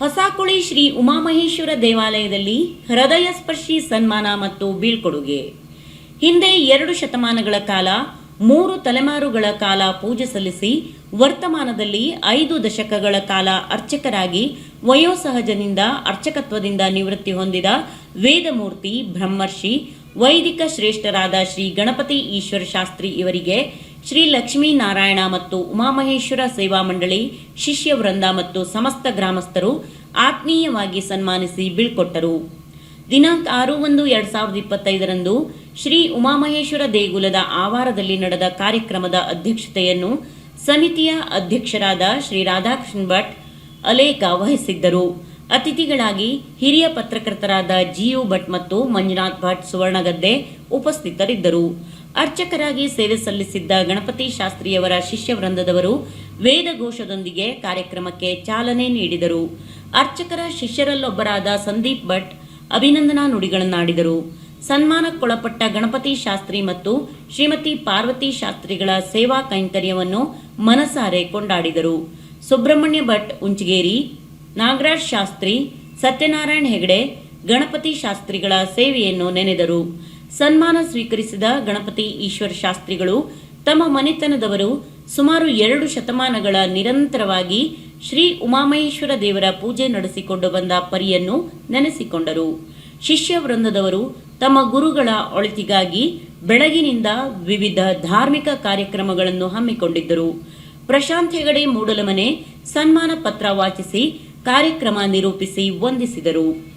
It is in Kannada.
ಹೊಸಕುಳಿ ಶ್ರೀ ಉಮಾಮಹೇಶ್ವರ ದೇವಾಲಯದಲ್ಲಿ ಹೃದಯ ಸ್ಪರ್ಶಿ ಸನ್ಮಾನ ಮತ್ತು ಬೀಳ್ಕೊಡುಗೆ. ಹಿಂದೆ ಎರಡು ಶತಮಾನಗಳ ಕಾಲ ಮೂರು ತಲೆಮಾರುಗಳ ಕಾಲ ಪೂಜೆ ಸಲ್ಲಿಸಿ ವರ್ತಮಾನದಲ್ಲಿ ಐದು ದಶಕಗಳ ಕಾಲ ಅರ್ಚಕರಾಗಿ ವಯೋಸಹಜನಿಂದ ಅರ್ಚಕತ್ವದಿಂದ ನಿವೃತ್ತಿ ಹೊಂದಿದ ವೇದಮೂರ್ತಿ ಬ್ರಹ್ಮರ್ಷಿ, ವೈದಿಕ ಶ್ರೇಷ್ಠರಾದ ಶ್ರೀ ಗಣಪತಿ ಈಶ್ವರ ಶಾಸ್ತ್ರಿ ಇವರಿಗೆ ಶ್ರೀ ಲಕ್ಷ್ಮೀನಾರಾಯಣ ಮತ್ತು ಉಮಾಮಹೇಶ್ವರ ಸೇವಾ ಮಂಡಳಿ, ಶಿಷ್ಯ ವೃಂದ ಮತ್ತು ಸಮಸ್ತ ಗ್ರಾಮಸ್ಥರು ಆತ್ಮೀಯವಾಗಿ ಸನ್ಮಾನಿಸಿ ಬೀಳ್ಕೊಟ್ಟರು ದಿನಾಂಕ ಆರು ಒಂದು ಎರಡ್ ಸಾವಿರದ ಇಪ್ಪತ್ತೈದರಂದು ಶ್ರೀ ಉಮಾಮಹೇಶ್ವರ ದೇಗುಲದ ಆವಾರದಲ್ಲಿ ನಡೆದ ಕಾರ್ಯಕ್ರಮದ ಅಧ್ಯಕ್ಷತೆಯನ್ನು ಸಮಿತಿಯ ಅಧ್ಯಕ್ಷರಾದ ಶ್ರೀ ರಾಧಾಕೃಷ್ಣ ಭಟ್ ಅಲೇಕ ವಹಿಸಿದ್ದರು. ಅತಿಥಿಗಳಾಗಿ ಹಿರಿಯ ಪತ್ರಕರ್ತರಾದ ಜಿಯು ಭಟ್ ಮತ್ತು ಮಂಜುನಾಥ್ ಭಟ್ ಸುವರ್ಣಗದ್ದೆ ಉಪಸ್ಥಿತರಿದ್ದರು. ಅರ್ಚಕರಾಗಿ ಸೇವೆ ಸಲ್ಲಿಸಿದ್ದ ಗಣಪತಿ ಶಾಸ್ತ್ರಿಯವರ ಶಿಷ್ಯ ವೃಂದದವರು ವೇದಘೋಷದೊಂದಿಗೆ ಕಾರ್ಯಕ್ರಮಕ್ಕೆ ಚಾಲನೆ ನೀಡಿದರು. ಅರ್ಚಕರ ಶಿಷ್ಯರಲ್ಲೊಬ್ಬರಾದ ಸಂದೀಪ್ ಭಟ್ ಅಭಿನಂದನಾ ನುಡಿಗಳನ್ನಾಡಿದರು. ಸನ್ಮಾನಕ್ಕೊಳಪಟ್ಟ ಗಣಪತಿ ಶಾಸ್ತ್ರಿ ಮತ್ತು ಶ್ರೀಮತಿ ಪಾರ್ವತಿ ಶಾಸ್ತ್ರಿಗಳ ಸೇವಾ ಕೈಂಕರ್ಯವನ್ನು ಮನಸಾರೆ ಕೊಂಡಾಡಿದರು. ಸುಬ್ರಹ್ಮಣ್ಯ ಭಟ್, ಉಂಚಗೇರಿ, ನಾಗರಾಜ್ ಶಾಸ್ತ್ರಿ, ಸತ್ಯನಾರಾಯಣ ಹೆಗಡೆ ಗಣಪತಿ ಶಾಸ್ತ್ರಿಗಳ ಸೇವೆಯನ್ನು ನೆನೆದರು. ಸನ್ಮಾನ ಸ್ವೀಕರಿಸಿದ ಗಣಪತಿ ಈಶ್ವರ ಶಾಸ್ತ್ರಿಗಳು, ತಮ್ಮ ಮನೆತನದವರು ಸುಮಾರು ಎರಡು ಶತಮಾನಗಳ ನಿರಂತರವಾಗಿ ಶ್ರೀ ಉಮಾಮಹೇಶ್ವರ ದೇವರ ಪೂಜೆ ನಡೆಸಿಕೊಂಡು ಬಂದ ಪರಿಯನ್ನು ನೆನೆಸಿಕೊಂಡರು. ಶಿಷ್ಯ ವೃಂದದವರು ತಮ್ಮ ಗುರುಗಳ ಒಳಿತಿಗಾಗಿ ಬೆಳಗಿನಿಂದ ವಿವಿಧ ಧಾರ್ಮಿಕ ಕಾರ್ಯಕ್ರಮಗಳನ್ನು ಹಮ್ಮಿಕೊಂಡಿದ್ದರು. ಪ್ರಶಾಂತ್ ಹೆಗಡೆ ಮೂಡಲಮನೆ ಸನ್ಮಾನ ಪತ್ರ ವಾಚಿಸಿ ಕಾರ್ಯಕ್ರಮ ನಿರೂಪಿಸಿ ವಂದಿಸಿದರು.